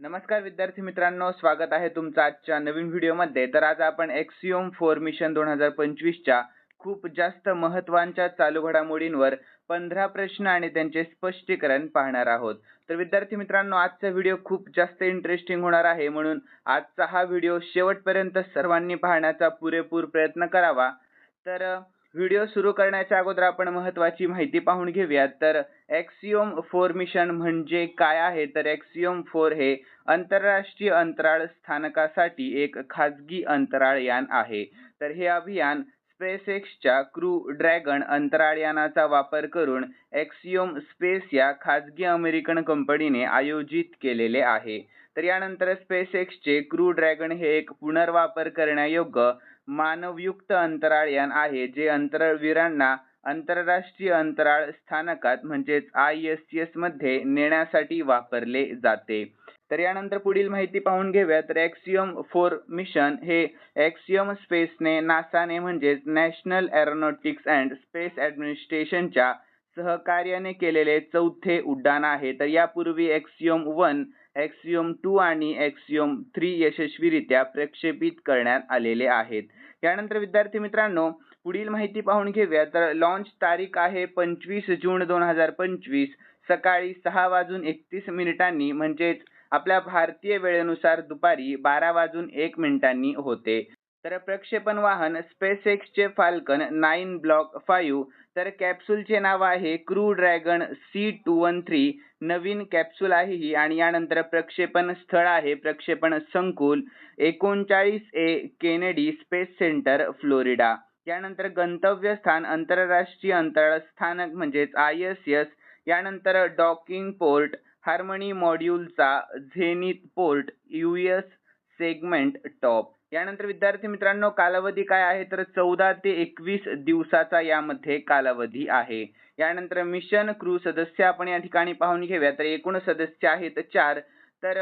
नमस्कार विद्यार्थी मित्रांनो स्वागत आहे तुमचं आजच्या नवीन व्हिडिओमध्ये. तर आज आपण एक्सिओम फोर मिशन दोन हजार पंचवीसच्या खूप जास्त महत्त्वांच्या चालू घडामोडींवर पंधरा प्रश्न आणि त्यांचे स्पष्टीकरण पाहणार आहोत. तर विद्यार्थी मित्रांनो आजचा व्हिडिओ खूप जास्त इंटरेस्टिंग होणार आहे. म्हणून आजचा हा व्हिडिओ शेवटपर्यंत सर्वांनी पाहण्याचा पुरेपूर प्रयत्न करावा. तर व्हिडिओ सुरू करण्याच्या अगोदर आपण महत्वाची माहिती पाहून घेऊयात. तर एक्सिओम फोर मिशन म्हणजे काय आहे? तर एक्सिओम फोर हे आंतरराष्ट्रीय अंतराळ स्थानकासाठी एक खाजगी अंतराळ यान आहे. तर हे अभियान स्पेसएक्सच्या क्रू ड्रॅगन अंतराळ यानाचा वापर करून एक्सिओम स्पेस या खाजगी अमेरिकन कंपनीने आयोजित केलेले आहे. तर यानंतर स्पेसएक्सचे क्रू ड्रॅगन हे एक पुनर्वापर करण्यायोग्य मानवयुक्त अंतराळ यान आहे जे अंतराळवीरांना आंतरराष्ट्रीय अंतराळ स्थानकात म्हणजेच आय एस एसमध्ये नेण्यासाठी वापरले जाते. तर यानंतर पुढील माहिती पाहून घेऊया तर एक्सियम फोर मिशन हे एक्सियम स्पेसने नासाने म्हणजेच नॅशनल एरोनॉटिक्स अँड स्पेस ॲडमिनिस्ट्रेशनच्या सहकार्याने केलेले चौथे उड्डाण आहे. तर यापूर्वी एक्सियम वन एक्सियम टू आणि एक्सियम थ्री यशस्वीरित्या प्रक्षेपित करण्यात आलेले आहेत. यानंतर विद्यार्थी मित्रांनो पुढील माहिती पाहून घेऊया. तर लॉन्च तारीख आहे पंचवीस जून दोन हजार पंचवीस. सकाळी सहा वाजून एकतीस मिनिटांनी म्हणजेच आपल्या भारतीय वेळेनुसार दुपारी बारा वाजून एक मिनिटांनी होते. तर प्रक्षेपण वाहन स्पेस एक्सचे फाल्कन नाईन ब्लॉक फाईव्ह तर कॅप्सूलचे नाव आहे crew Dragon C two one three. नवीन कॅप्सूल आहे ही आणि यानंतर प्रक्षेपण स्थळ आहे प्रक्षेपण संकुल एकोणचाळीस A Kennedy Space Center Florida. यानंतर गंतव्यस्थान आंतरराष्ट्रीय अंतराळ स्थानक म्हणजेच आय एस एस यानंतर docking port harmony मॉड्यूलचा zenith port U S segment top. यानंतर विद्यार्थी मित्रांनो कालावधी काय आहे? तर चौदा ते एकवीस दिवसाचा यामध्ये कालावधी आहे. यानंतर मिशन क्रू सदस्य आपण या ठिकाणी पाहून घेऊया. तर एकूण सदस्य आहेत चार. तर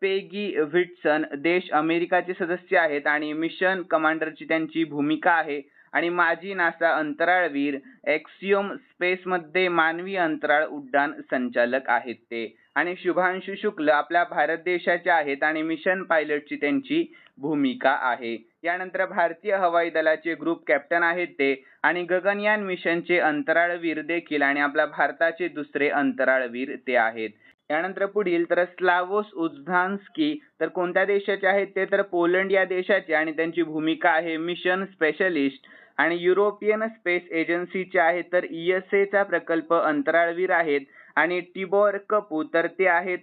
पेगी व्हिटसन देश अमेरिकाचे सदस्य आहेत आणि मिशन कमांडरची त्यांची भूमिका आहे. आणि माजी नासा अंतराळवीर एक्सियोम स्पेसमध्ये मानवी अंतराळ उड्डाण संचालक आहेत ते. आणि शुभांशु शुक्ल आपल्या भारत देशाचे आहेत आणि मिशन पायलटची त्यांची भूमिका आहे. यानंतर भारतीय हवाई दलाचे ग्रुप कॅप्टन आहेत ते आणि गगनयान मिशनचे अंतराळवीर देखील आणि आपल्या भारताचे दुसरे अंतराळवीर ते आहेत. यानंतर पुढील तर स्लावोस उझ्नान्स्की तर कोणत्या देशाचे आहेत ते तर पोलंड या देशाचे आणि त्यांची भूमिका आहे मिशन स्पेशलिस्ट आणि युरोपियन स्पेस एजन्सीचे आहेत तर ई एस एचा प्रकल्प अंतराळवीर आहेत. आणि टिबोर कपू तर ते आहेत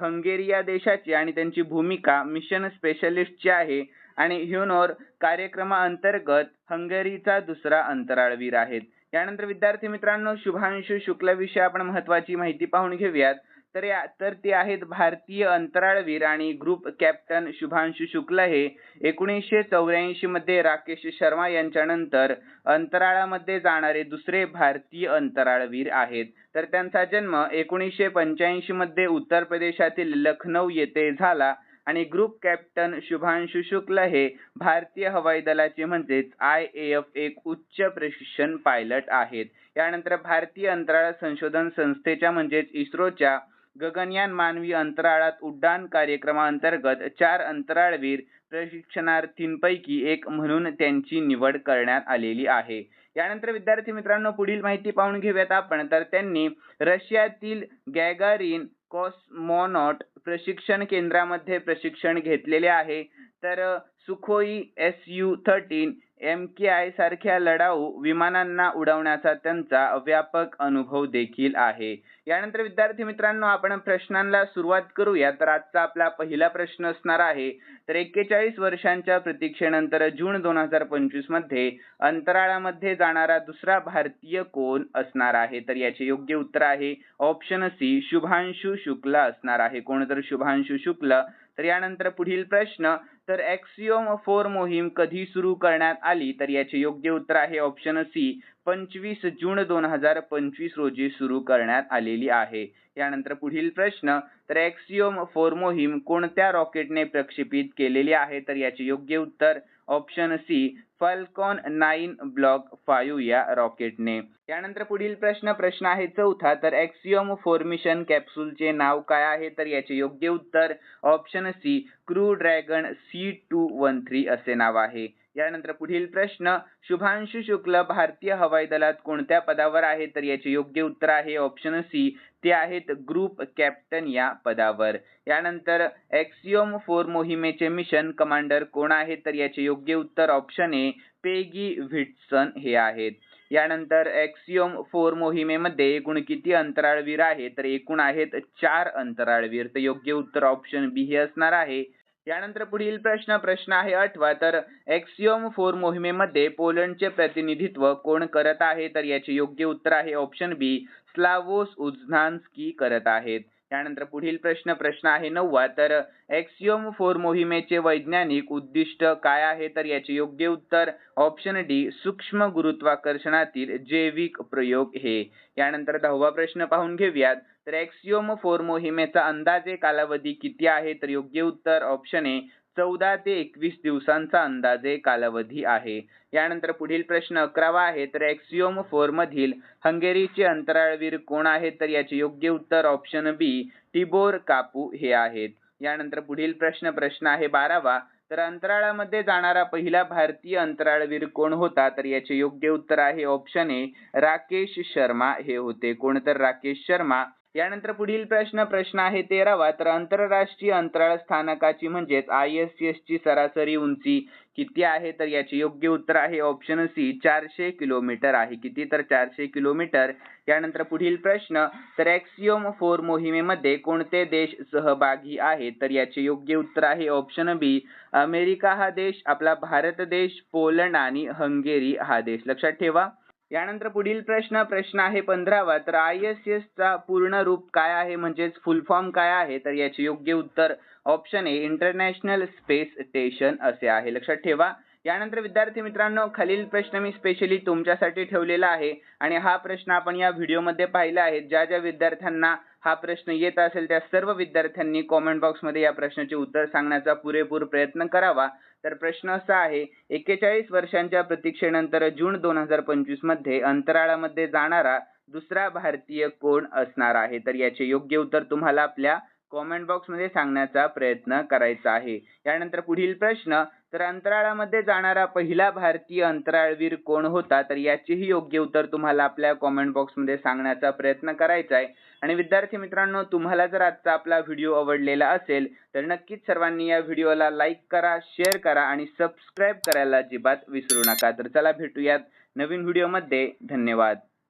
हंगेरिया देशाचे आणि त्यांची भूमिका मिशन स्पेशलिस्टची आहे. आणि ह्युनोर कार्यक्रमाअंतर्गत हंगेरीचा दुसरा अंतराळवीर आहेत. यानंतर विद्यार्थी मित्रांनो शुभांशु विषय आपण महत्वाची माहिती पाहून घेऊयात. तर या तर ते आहेत भारतीय अंतराळवीर आणि ग्रुप कॅप्टन शुभांशु शुक्ल हे. एकोणीसशे चौऱ्याऐंशी मध्ये राकेश शर्मा यांच्यानंतर अंतराळामध्ये जाणारे दुसरे भारतीय अंतराळवीर आहेत. तर त्यांचा जन्म एकोणीसशे पंच्याऐंशी मध्ये उत्तर प्रदेशातील लखनौ येथे झाला आणि ग्रुप कॅप्टन शुभांशु शुक्ल हे भारतीय हवाई दलाचे म्हणजेच आय ए एफ एक उच्च प्रशिक्षण पायलट आहेत. यानंतर भारतीय अंतराळ संशोधन संस्थेच्या म्हणजेच इस्रोच्या गगनयान मानवी अंतराळात उड्डाण कार्यक्रमाअंतर्गत चार अंतराळवीर प्रशिक्षणार्थींपैकी एक म्हणून त्यांची निवड करण्यात आलेली आहे. यानंतर विद्यार्थी मित्रांनो पुढील माहिती पाहून घेऊयात आपण. तर त्यांनी रशियातील गॅगारिन कॉस्मॉनॉट प्रशिक्षण केंद्रामध्ये प्रशिक्षण घेतलेले आहे. तर Sukhoi S U thirteen M K I सारख्या लढाऊ विमानांना उडवण्याचा त्यांचा व्यापक अनुभव देखील आहे. यानंतर विद्यार्थी मित्रांनो आपण प्रश्नांना सुरुवात करूया. तर आजचा आपला पहिला प्रश्न असणार आहे. तर एक्केचाळीस वर्षांच्या प्रतीक्षेनंतर जून दोन हजार पंचवीसमध्ये अंतराळामध्ये जाणारा दुसरा भारतीय कोण असणार आहे? तर याचे योग्य उत्तर आहे ऑप्शन सी शुभांशु शुक्ला असणार आहे. कोण तर शुभांशु शुक्ल. तर यानंतर पुढील प्रश्न तर एक्सिओम फोर मोहीम कधी सुरू करण्यात आली? तर याचे योग्य उत्तर आहे ऑप्शन सी पंचवीस जून दोन हजार पंचवीस रोजी सुरू करण्यात आलेली आहे. यानंतर पुढील प्रश्न तर एक्सिओम फोर मोहीम कोणत्या रॉकेटने प्रक्षेपित केलेली आहे? तर याचे योग्य उत्तर option C Falcon nine block five या रॉकेटने. यानंतर पुढील प्रश्न प्रश्न आहे चौथा तर एक्सिओम फॉर्मिशन कॅप्सूलचे नाव काय आहे? तर याचे योग्य उत्तर option C crew Dragon C two one three असे नाव आहे. यानंतर पुढील प्रश्न शुभांशु शुक्ल भारतीय हवाई दलात कोणत्या पदावर आहे? तर याचे योग्य उत्तर आहे ऑप्शन सी ते आहेत ग्रुप कॅप्टन या पदावर. यानंतर एक्सिओम फोर मोहिमेचे मिशन कमांडर कोण आहे? तर याचे योग्य उत्तर ऑप्शन ए पेगी व्हिटसन हे आहेत. यानंतर एक्सिओम फोर मोहिमेमध्ये एकूण किती अंतराळवीर आहे? तर एकूण आहेत चार अंतराळवीर. तर योग्य उत्तर ऑप्शन बी हे असणार आहे. यानंतर पुढील प्रश्न प्रश्न आहे आठवा. तर एक्सिओम फोर मोहिमेमध्ये पोलंडचे प्रतिनिधित्व कोण करत आहे? तर याचे योग्य उत्तर आहे ऑप्शन बी स्लावोस उझनान्स्की करत आहेत. त्यानंतर पुढील प्रश्न प्रश्न आहे नववा. तर एक्सिओम फोर मोहिमेचे वैज्ञानिक उद्दिष्ट काय आहे? तर याचे योग्य उत्तर ऑप्शन डी सूक्ष्म गुरुत्वाकर्षणातील जैविक प्रयोग हे. यानंतर दहावा प्रश्न पाहून घेऊयात. तर एक्सिओम फोर मोहिमेचा अंदाजे कालावधी किती आहे? तर योग्य उत्तर ऑप्शन ए चौदा ते एकवीस दिवसांचा अंदाजे कालावधी आहे. यानंतर पुढील प्रश्न अकरावा आहे तर एक्सिओम फोर मधील हंगेरीचे अंतराळवीर कोण आहेत? तर याचे योग्य उत्तर ऑप्शन बी टिबोर कापू हे आहेत. यानंतर पुढील प्रश्न प्रश्न आहे बारावा तर अंतराळामध्ये जाणारा पहिला भारतीय अंतराळवीर कोण होता? तर याचे योग्य उत्तर आहे ऑप्शन ए राकेश शर्मा हे होते. कोण तर राकेश शर्मा? यानंतर पुढील प्रश्न प्रश्न आहे तेरावा. तर आंतरराष्ट्रीय अंतराळ स्थानकाची म्हणजेच आय एस एस ची सरासरी उंची किती आहे? तर याचे योग्य उत्तर आहे ऑप्शन सी चारशे किलोमीटर आहे. किती? तर चारशे किलोमीटर. यानंतर पुढील प्रश्न तर ॲक्सिओम फोर मोहिमेमध्ये कोणते देश सहभागी आहेत? तर याचे योग्य उत्तर आहे ऑप्शन बी अमेरिका हा देश आपला भारत देश पोलंड आणि हंगेरी हा देश. लक्षात ठेवा. यानंतर पुढील प्रश्न प्रश्न आहे पंधरावा. तर आय एस एस चा पूर्ण रूप काय आहे? म्हणजेच फुल फॉर्म काय आहे? तर याचे योग्य उत्तर option A International Space Station असे आहे. लक्षात ठेवा. यानंतर विद्यार्थी मित्रांनो खालील प्रश्न मी स्पेशली तुमच्यासाठी ठेवलेला आहे. आणि हा प्रश्न आपण या व्हिडिओमध्ये पाहिला आहे. ज्या ज्या विद्यार्थ्यांना हा प्रश्न येत असेल त्या सर्व विद्यार्थ्यांनी कॉमेंट बॉक्समध्ये या प्रश्नाचे उत्तर सांगण्याचा पुरेपूर प्रयत्न करावा. तर प्रश्न असा आहे एक्केचाळीस वर्षांच्या प्रतीक्षेनंतर जून दोन हजार पंचवीसमध्ये अंतराळामध्ये जाणारा दुसरा भारतीय कोण असणार आहे? तर याचे योग्य उत्तर तुम्हाला आपल्या कॉमेंट बॉक्समध्ये सांगण्याचा प्रयत्न करायचा आहे. यानंतर पुढील प्रश्न तर अंतराळामध्ये जाणारा पहिला भारतीय अंतराळवीर कोण होता? तर याचेही योग्य उत्तर तुम्हाला आपल्या कॉमेंट बॉक्समध्ये सांगण्याचा प्रयत्न करायचा आहे. आणि विद्यार्थी मित्रांनो तुम्हाला जर आजचा आपला व्हिडिओ आवडलेला असेल तर नक्कीच सर्वांनी या व्हिडिओला लाईक करा शेअर करा आणि सबस्क्राईब करायला अजिबात विसरू नका. तर चला भेटूयात नवीन व्हिडिओमध्ये धन्यवाद.